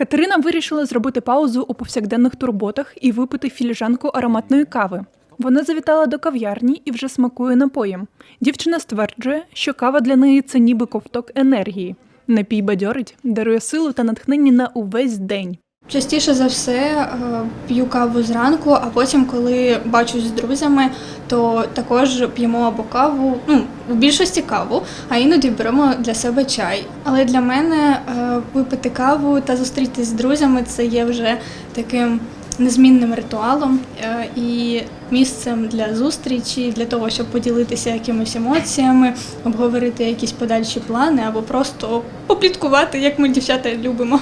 Катерина вирішила зробити паузу у повсякденних турботах і випити філіжанку ароматної кави. Вона завітала до кав'ярні і вже смакує напоєм. Дівчина стверджує, що кава для неї це ніби ковток енергії. Напій бадьорить, дарує силу та натхнення на увесь день. Частіше за все е, п'ю каву зранку, а потім, коли бачусь з друзями, то також п'ємо або каву, ну, в більшості каву, а іноді беремо для себе чай. Але для мене е, випити каву та зустрітися з друзями це є вже таким незмінним ритуалом е, і місцем для зустрічі, для того, щоб поділитися якимись емоціями, обговорити якісь подальші плани або просто попліткувати, як ми дівчата любимо.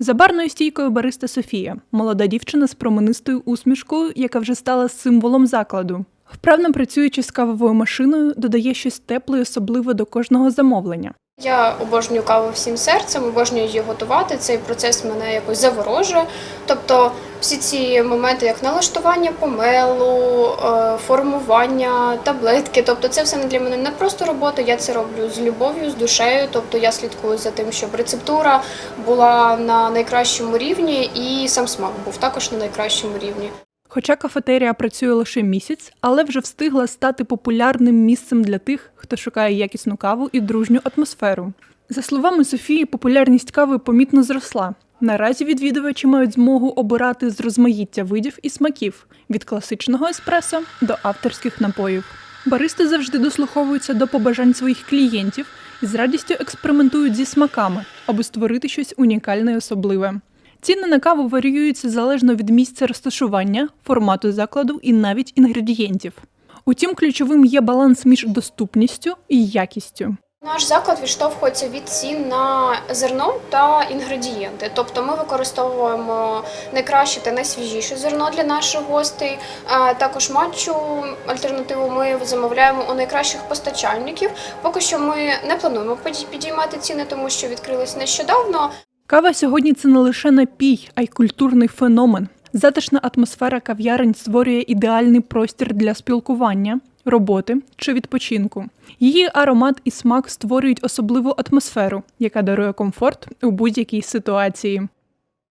За барною стійкою бариста Софія, молода дівчина з променистою усмішкою, яка вже стала символом закладу. Вправно працюючи з кавовою машиною, додає щось тепле і особливе до кожного замовлення. Я обожнюю каву всім серцем, обожнюю її готувати. Цей процес мене якось заворожує. Тобто всі ці моменти, як налаштування помелу, е, формування, таблетки. Тобто, це все для мене не просто робота. Я це роблю з любов'ю, з душею. Тобто я слідкую за тим, щоб рецептура була на найкращому рівні, і сам смак був також на найкращому рівні. Хоча кафетерія працює лише місяць, але вже встигла стати популярним місцем для тих, хто шукає якісну каву і дружню атмосферу. За словами Софії, популярність кави помітно зросла. Наразі відвідувачі мають змогу обирати з розмаїття видів і смаків від класичного еспресо до авторських напоїв. Баристи завжди дослуховуються до побажань своїх клієнтів і з радістю експериментують зі смаками, аби створити щось унікальне і особливе. Ціни на каву варіюються залежно від місця розташування, формату закладу і навіть інгредієнтів. Утім, ключовим є баланс між доступністю і якістю. Наш заклад відштовхується від цін на зерно та інгредієнти. Тобто ми використовуємо найкраще та найсвіжіше зерно для наших гостей. Також матчу альтернативу ми замовляємо у найкращих постачальників. Поки що ми не плануємо підій- підіймати ціни, тому що відкрились нещодавно. Кава сьогодні це не лише напій, а й культурний феномен. Затишна атмосфера кав'ярень створює ідеальний простір для спілкування, роботи чи відпочинку. Її аромат і смак створюють особливу атмосферу, яка дарує комфорт у будь-якій ситуації.